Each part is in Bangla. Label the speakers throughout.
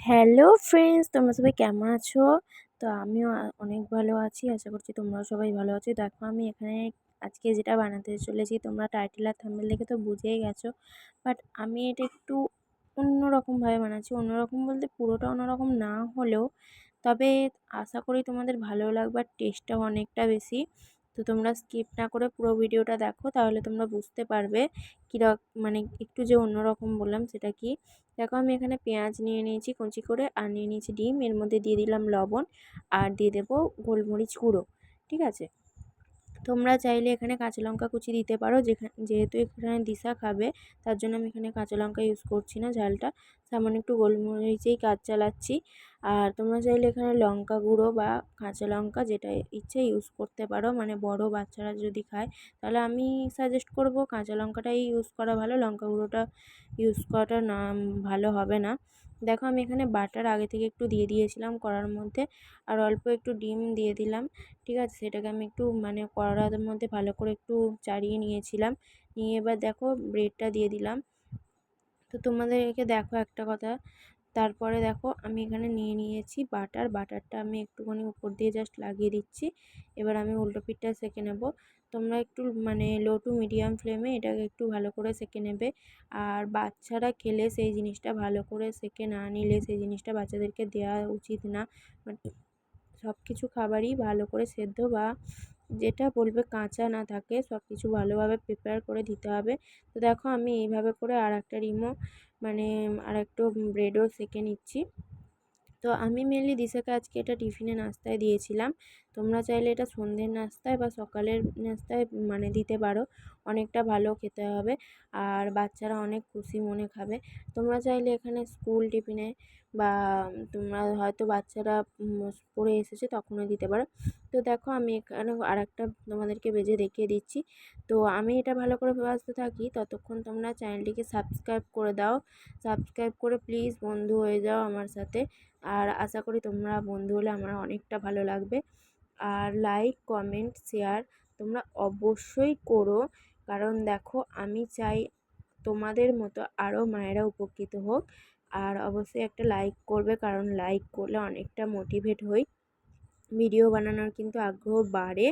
Speaker 1: হ্যালো ফ্রেন্ডস, তোমরা সবাই কেমন আছো? তো আমিও অনেক ভালো আছি। আশা করছি তোমরাও সবাই ভালো আছো। দেখো, আমি এখানে আজকে যেটা বানাতে চলেছি, তোমরা টাইটেল আর থাম্বনেল দেখে তো বুঝেই গেছো। বাট আমি এটা একটু অন্যরকমভাবে বানাচ্ছি। অন্যরকম বলতে পুরোটা অন্যরকম না হলেও, তবে আশা করি তোমাদের ভালো লাগবে আর টেস্টটাও অনেকটা বেশি। তো তোমরা স্কিপ না করে পুরো ভিডিওটা দেখো, তাহলে তোমরা বুঝতে পারবে কীরক মানে একটু যে অন্যরকম বললাম সেটা কি। দেখো আমি এখানে পেঁয়াজ নিয়ে নিয়েছি, কুচি করে, আর নিয়ে নিয়েছি ডিম। এর মধ্যে দিয়ে দিলাম লবণ, আর দিয়ে দেবো গোলমরিচ গুঁড়ো, ঠিক আছে? তোমরা চাইলে এখানে কাঁচা লঙ্কা কুচি দিতে পারো যেখানে যেহেতু এখানে দিশা খাবে, তার জন্য আমি এখানে কাঁচা লঙ্কা ইউজ করছি না ঝালটা। সামান্য একটু গোলমরিচেই কাজ চালাচ্ছি। আর তোমরা চাইলে এখানে লঙ্কা গুঁড়ো বা কাঁচা লঙ্কা যেটা ইচ্ছে ইউজ করতে পারো। মানে বড় বাচ্চারা যদি খায়, তাহলে আমি সাজেস্ট করব কাঁচা লঙ্কাটাই ইউজ করা ভালো, লঙ্কা গুঁড়োটা ইউজ করাটা না, ভালো হবে না। দেখো আমি এখানে বাটার আগে থেকে একটু দিয়ে দিয়েছিলাম কড়ার মধ্যে, আর অল্প একটু ডিম দিয়ে দিলাম। ঠিক আছে, সেটাকে আমি একটু মানে কড়ার মধ্যে ভালো করে একটু চাড়িয়ে নিয়েছিলাম। নিয়ে এবার দেখো ব্রেডটা দিয়ে দিলাম। তো তোমাদেরকে দেখো একটা কথা তারপরে দেখো আমি এখানে নিয়ে নিয়েছি বাটার। বাটারটা আমি একটুখানি উপর দিয়ে জাস্ট লাগিয়ে দিচ্ছি। এবার আমি উল্টো পিঠটা সেঁকে নেব। তোমরা একটু মানে লো টু মিডিয়াম ফ্লেমে এটাকে একটু ভালো করে সেঁকে নেবে। আর বাচ্চারা খেলে সেই জিনিসটা ভালো করে সেঁকে না নিলে সেই জিনিসটা বাচ্চাদেরকে দেওয়া উচিত না। মানে সব কিছু খাবারই ভালো করে সেদ্ধ বা যেটা বলবে কাঁচা না থাকে সব কিছু ভালোভাবে প্রিপেয়ার করে দিতে হবে। তো দেখো আমি এইভাবে করে আর একটা রিমো মানে আর একটু ব্রেডও সেঁকে নিচ্ছি। তো আমি মেনলি দিশাকে আজকে এটা টিফিনে নাস্তায় দিয়েছিলাম। তোমরা চাইলে এটা সন্ধ্যের নাস্তায় বা সকালের নাস্তায় মানে দিতে পারো। অনেকটা ভালো খেতে হবে আর বাচ্চারা অনেক খুশি মনে খাবে। তোমরা চাইলে এখানে স্কুল টিফিনে বা তোমরা হয়তো বাচ্চারা পড়ে এসেছে তখনও দিতে পারো। তো দেখো আমি এখানে আর একটা তোমাদেরকে বেজে দেখিয়ে দিচ্ছি। তো আমি এটা ভালো করে ভাজতে থাকি। ততক্ষণ তোমরা চ্যানেলটিকে সাবস্ক্রাইব করে দাও। সাবস্ক্রাইব করে প্লিজ বন্ধু হয়ে যাও আমার সাথে। আর আশা করি তোমরা বন্ধু হলে আমার অনেকটা ভালো লাগবে। আর লাইক, কমেন্ট, শেয়ার তোমরা অবশ্যই করো। কারণ দেখো, আমি চাই তোমাদের মতো আরও মায়েরা উপকৃত হোক। আর অবশ্যই একটা লাইক করবে, কারণ লাইক করলে অনেকটা মোটিভেট হই। ভিডিও বানানোর কিন্তু আগ্রহ বাড়ে,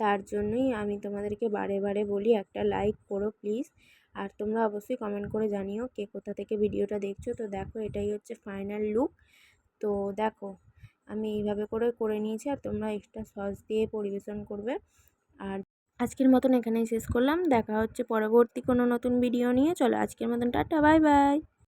Speaker 1: তার জন্যই আমি তোমাদেরকে বারে বারে বলি, একটা লাইক করো প্লিজ। আর তোমরা অবশ্যই কমেন্ট করে জানিও কে কোথা থেকে ভিডিওটা দেখছ। তো দেখো, এটাই হচ্ছে ফাইনাল লুক। তো দেখো আমি এইভাবে করে করে নিয়েছি আর তোমরা এক্সট্রা সস দিয়ে পরিবেশন করবে। আর আজকের মতন এখানেই শেষ করলাম। দেখা হচ্ছে পরবর্তী কোনো নতুন ভিডিও নিয়ে। চলো আজকের মতন টাটা বাই বাই